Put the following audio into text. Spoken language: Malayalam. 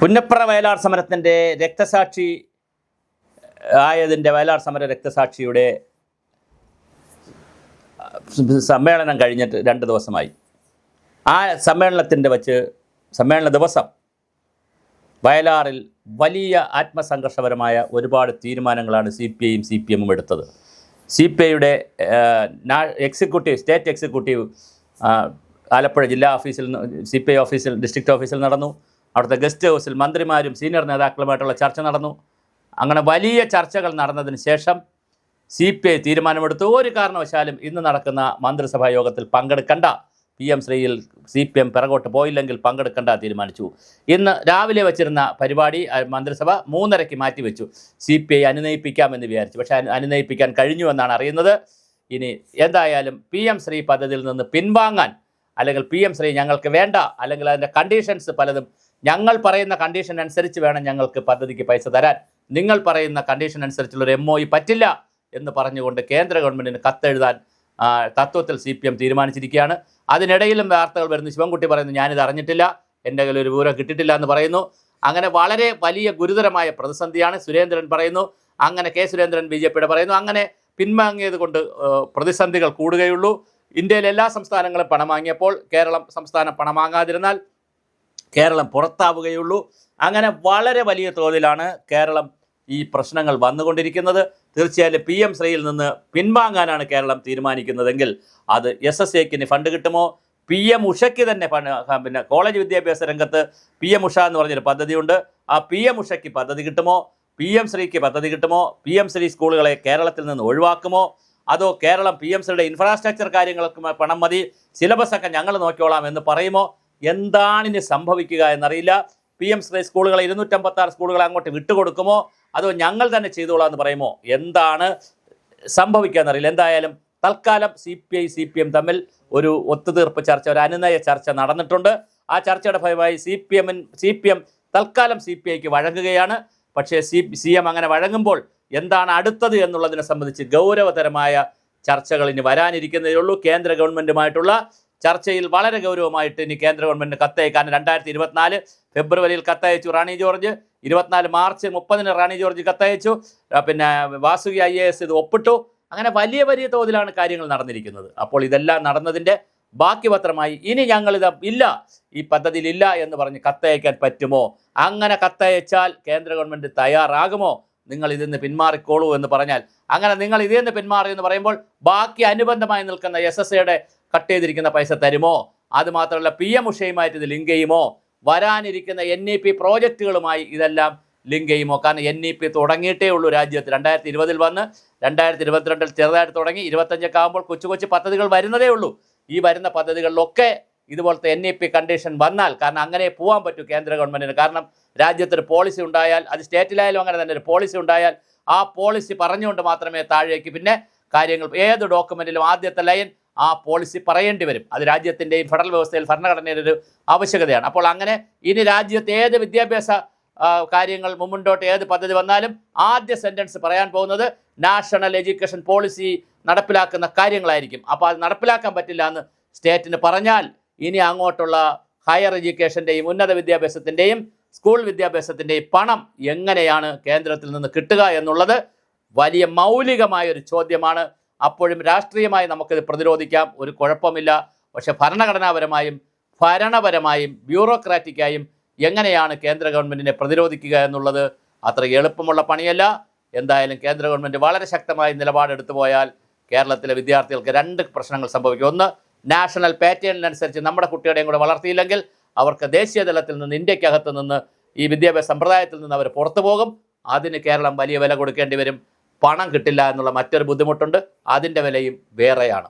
പുന്നപ്ര വയലാർ സമരത്തിന്റെ രക്തസാക്ഷി ആയതിന്റെ വയലാർ സമര രക്തസാക്ഷിയുടെ സമ്മേളനം കഴിഞ്ഞിട്ട് രണ്ട് ദിവസമായി. ആ സമ്മേളനത്തിന്റെ വച്ച് സമ്മേളന ദിവസം വയലാറിൽ വലിയ ആത്മസംഘർഷപരമായ ഒരുപാട് തീരുമാനങ്ങളാണ് സി പി ഐയും സി പി എമ്മും എടുത്തത്. സി പി ഐയുടെ എക്സിക്യൂട്ടീവ് സ്റ്റേറ്റ് എക്സിക്യൂട്ടീവ് ആലപ്പുഴ ജില്ലാ ഓഫീസിൽ സി പി ഐ ഓഫീസിൽ ഡിസ്ട്രിക്ട് ഓഫീസിൽ നടന്നു. അവിടുത്തെ ഗസ്റ്റ് ഹൗസിൽ മന്ത്രിമാരും സീനിയർ നേതാക്കളുമായിട്ടുള്ള ചർച്ച നടന്നു. അങ്ങനെ വലിയ ചർച്ചകൾ നടന്നതിന് ശേഷം സി പി ഐ തീരുമാനമെടുത്തു. ഒരു കാരണവശാലും ഇന്ന് നടക്കുന്ന മന്ത്രിസഭാ യോഗത്തിൽ പങ്കെടുക്കണ്ട. പി എം ശ്രീയിൽ സി പി എം പിറകോട്ട് പോയില്ലെങ്കിൽ പങ്കെടുക്കണ്ട തീരുമാനിച്ചു. ഇന്ന് രാവിലെ വച്ചിരുന്ന പരിപാടി മന്ത്രിസഭ മൂന്നരയ്ക്ക് മാറ്റിവെച്ചു. സി പി ഐ അനുനയിപ്പിക്കാമെന്ന് വിചാരിച്ചു. പക്ഷേ അനു- അനുനയിപ്പിക്കാൻ കഴിഞ്ഞു എന്നാണ് അറിയുന്നത്. ഇനി എന്തായാലും പി എം ശ്രീ പദ്ധതിയിൽ നിന്ന് പിൻവാങ്ങാൻ അല്ലെങ്കിൽ പി എം ശ്രീ ഞങ്ങൾക്ക് വേണ്ട അല്ലെങ്കിൽ അതിന്റെ കണ്ടീഷൻസ് പലതും ഞങ്ങൾ പറയുന്ന കണ്ടീഷൻ അനുസരിച്ച് വേണം ഞങ്ങൾക്ക് പദ്ധതിക്ക് പൈസ തരാൻ. നിങ്ങൾ പറയുന്ന കണ്ടീഷൻ അനുസരിച്ചുള്ള ഒരു എം ഒ പറ്റില്ല എന്ന് പറഞ്ഞുകൊണ്ട് കേന്ദ്ര ഗവൺമെന്റിന് കത്തെഴുതാൻ തത്വത്തിൽ സി പി എം തീരുമാനിച്ചിരിക്കുകയാണ്. അതിനിടയിലും വാർത്തകൾ വരുന്നു. ശിവൻകുട്ടി പറയുന്നു ഞാനിത് അറിഞ്ഞിട്ടില്ല. എന്റെ കയ്യിൽ ഒരു വിവരം കിട്ടിയിട്ടില്ല എന്ന് പറയുന്നു. അങ്ങനെ വളരെ വലിയ ഗുരുതരമായ പ്രതിസന്ധിയാണ് സുരേന്ദ്രൻ പറയുന്നു. അങ്ങനെ കെ സുരേന്ദ്രൻ ബി ജെ പിയുടെ പറയുന്നു. അങ്ങനെ പിൻവാങ്ങിയത് കൊണ്ട് പ്രതിസന്ധികൾ കൂടുകയുള്ളൂ. ഇന്ത്യയിലെ എല്ലാ സംസ്ഥാനങ്ങളും പണം വാങ്ങിയപ്പോൾ കേരളം സംസ്ഥാനം പണം വാങ്ങാതിരുന്നാൽ കേരളം പുറത്താവുകയുള്ളൂ. അങ്ങനെ വളരെ വലിയ തോതിലാണ് കേരളം ഈ പ്രശ്നങ്ങൾ വന്നുകൊണ്ടിരിക്കുന്നത്. തീർച്ചയായും പി എം ശ്രീയിൽ നിന്ന് പിൻവാങ്ങാനാണ് കേരളം തീരുമാനിക്കുന്നതെങ്കിൽ അത് എസ് എസ് എക്കിന് ഫണ്ട് കിട്ടുമോ? പി എം ഉഷയ്ക്ക് തന്നെ പിന്നെ കോളേജ് വിദ്യാഭ്യാസ രംഗത്ത് പി എം ഉഷ എന്ന് പറഞ്ഞൊരു പദ്ധതിയുണ്ട്. ആ പി എം ഉഷയ്ക്ക് പദ്ധതി കിട്ടുമോ? പി എം ശ്രീക്ക് പദ്ധതി കിട്ടുമോ? പി എം ശ്രീ സ്കൂളുകളെ കേരളത്തിൽ നിന്ന് ഒഴിവാക്കുമോ? അതോ കേരളം പി എം ശ്രീയുടെ ഇൻഫ്രാസ്ട്രക്ചർ കാര്യങ്ങൾക്ക് പണം മതി? സിലബസ് ഒക്കെ ഞങ്ങൾ നോക്കിക്കോളാം എന്ന് പറയുമോ? എന്താണിനി സംഭവിക്കുക എന്നറിയില്ല. പി എം ശ്രീ സ്കൂളുകളെ ഇരുന്നൂറ്റമ്പത്താറ് സ്കൂളുകളെ അങ്ങോട്ട് വിട്ടുകൊടുക്കുമോ? അതോ ഞങ്ങൾ തന്നെ ചെയ്തോളാം എന്ന് പറയുമോ? എന്താണ് സംഭവിക്കുക എന്നറിയില്ല. എന്തായാലും തൽക്കാലം C P I C P M തമ്മിൽ ഒരു ഒത്തുതീർപ്പ് ചർച്ച ഒരു അനുനയ ചർച്ച നടന്നിട്ടുണ്ട്. ആ ചർച്ചയുടെ ഫലമായി സി പി എമ്മിൻ സി പി എം തൽക്കാലം സി പി ഐക്ക് വഴങ്ങുകയാണ്. പക്ഷേ സി സി എം അങ്ങനെ വഴങ്ങുമ്പോൾ എന്താണ് അടുത്തത് എന്നുള്ളതിനെ സംബന്ധിച്ച് ഗൗരവതരമായ ചർച്ചകൾ ഇനി വരാനിരിക്കുന്നതേ ഉള്ളൂ കേന്ദ്ര ഗവൺമെന്റുമായിട്ടുള്ള ചർച്ചയിൽ വളരെ ഗൗരവമായിട്ട് ഇനി കേന്ദ്ര ഗവൺമെന്റിന് കത്തയക്കാൻ രണ്ടായിരത്തി ഇരുപത്തിനാല് ഫെബ്രുവരിയിൽ കത്തയച്ചു റാണി ജോർജ്. ഇരുപത്തിനാല് മാർച്ച് മുപ്പതിന് റാണി ജോർജ് കത്തയച്ചു. പിന്നെ വാസുകി ഐ എ എസ് ഇത് ഒപ്പിട്ടു. അങ്ങനെ വലിയ വലിയ തോതിലാണ് കാര്യങ്ങൾ നടന്നിരിക്കുന്നത്. അപ്പോൾ ഇതെല്ലാം നടന്നതിന്റെ ബാക്കി പത്രമായി ഇനി ഞങ്ങളിത് ഇല്ല ഈ പദ്ധതിയിൽ ഇല്ല എന്ന് പറഞ്ഞ് കത്തയക്കാൻ പറ്റുമോ? അങ്ങനെ കത്തയച്ചാൽ കേന്ദ്ര ഗവൺമെന്റ് തയ്യാറാകുമോ? നിങ്ങൾ ഇതിൽ നിന്ന് പിന്മാറിക്കോളൂ എന്ന് പറഞ്ഞാൽ. അങ്ങനെ നിങ്ങൾ ഇതിൽ നിന്ന് പിന്മാറി എന്ന് പറയുമ്പോൾ ബാക്കി അനുബന്ധമായി നിൽക്കുന്ന എസ് എസ് എയുടെ കട്ട് ചെയ്തിരിക്കുന്ന പൈസ തരുമോ? അതുമാത്രമല്ല പി എം ഉഷയുമായിട്ട് ഇത് ലിങ്ക് ചെയ്യുമോ? വരാനിരിക്കുന്ന എൻ ഇ പി പ്രോജക്റ്റുകളുമായി ഇതെല്ലാം ലിങ്ക് ചെയ്യുമോ? കാരണം എൻ ഇ പി തുടങ്ങിയിട്ടേ ഉള്ളൂ രാജ്യത്ത്. രണ്ടായിരത്തി ഇരുപതിൽ വന്ന് രണ്ടായിരത്തി ഇരുപത്തിരണ്ടിൽ ചെറുതായിട്ട് തുടങ്ങി. ഇരുപത്തഞ്ചൊക്കെ ആകുമ്പോൾ കൊച്ചു കൊച്ചു പദ്ധതികൾ വരുന്നതേ ഉള്ളൂ. ഈ വരുന്ന പദ്ധതികളിലൊക്കെ ഇതുപോലത്തെ എൻ ഇ പി കണ്ടീഷൻ വന്നാൽ കാരണം അങ്ങനെ പോകാൻ പറ്റൂ കേന്ദ്ര ഗവൺമെന്റിന് കാരണം രാജ്യത്തൊരു പോളിസി ഉണ്ടായാൽ അത് സ്റ്റേറ്റിലായാലും അങ്ങനെ തന്നെ ഒരു പോളിസി ഉണ്ടായാൽ ആ പോളിസി പറഞ്ഞുകൊണ്ട് മാത്രമേ താഴേക്ക് പിന്നെ കാര്യങ്ങൾ ഏത് ഡോക്യുമെന്റിലും ആദ്യത്തെ ലൈൻ ആ പോളിസി പറയേണ്ടി വരും. അത് രാജ്യത്തിന്റെയും ഫെഡറൽ വ്യവസ്ഥയിൽ ഭരണഘടനയുടെ ഒരു ആവശ്യകതയാണ്. അപ്പോൾ അങ്ങനെ ഇനി രാജ്യത്ത് ഏത് വിദ്യാഭ്യാസ കാര്യങ്ങൾ മുമ്പോട്ട് ഏത് പദ്ധതി വന്നാലും ആദ്യ സെന്റൻസ് പറയാൻ പോകുന്നത് നാഷണൽ എഡ്യൂക്കേഷൻ പോളിസി നടപ്പിലാക്കുന്ന കാര്യങ്ങളായിരിക്കും. അപ്പോൾ അത് നടപ്പിലാക്കാൻ പറ്റില്ല എന്ന് സ്റ്റേറ്റിന് പറഞ്ഞാൽ ഇനി അങ്ങോട്ടുള്ള ഹയർ എഡ്യൂക്കേഷന്റെയും ഉന്നത വിദ്യാഭ്യാസത്തിന്റെയും സ്കൂൾ വിദ്യാഭ്യാസത്തിന്റെയും പണം എങ്ങനെയാണ് കേന്ദ്രത്തിൽ നിന്ന് കിട്ടുക എന്നുള്ളത് വലിയ മൗലികമായ ഒരു ചോദ്യമാണ് അപ്പോഴും രാഷ്ട്രീയമായി നമുക്കിത് പ്രതിരോധിക്കാം. ഒരു കുഴപ്പമില്ല. പക്ഷേ ഭരണഘടനാപരമായും ഭരണപരമായും ബ്യൂറോക്രാറ്റിക്കായും എങ്ങനെയാണ് കേന്ദ്ര ഗവൺമെന്റിനെ പ്രതിരോധിക്കുക എന്നുള്ളത് അത്ര എളുപ്പമുള്ള പണിയല്ല. എന്തായാലും കേന്ദ്ര ഗവൺമെന്റ് വളരെ ശക്തമായ നിലപാടെടുത്തു പോയാൽ കേരളത്തിലെ വിദ്യാർത്ഥികൾക്ക് രണ്ട് പ്രശ്നങ്ങൾ സംഭവിക്കും. ഒന്ന് നാഷണൽ പാറ്റേണിനനുസരിച്ച് നമ്മുടെ കുട്ടികളെയും കൂടെ വളർത്തിയില്ലെങ്കിൽ അവർക്ക് ദേശീയ തലത്തിൽ നിന്ന് ഇന്ത്യക്കകത്ത് നിന്ന് ഈ വിദ്യാഭ്യാസ സമ്പ്രദായത്തിൽ നിന്ന് അവർ പുറത്തു പോകും. അതിന് കേരളം വലിയ വില കൊടുക്കേണ്ടി വരും. പണം കിട്ടില്ല എന്നുള്ള മറ്റൊരു ബുദ്ധിമുട്ടുണ്ട്. അതിന്റെ വിലയും വേറെയാണ്.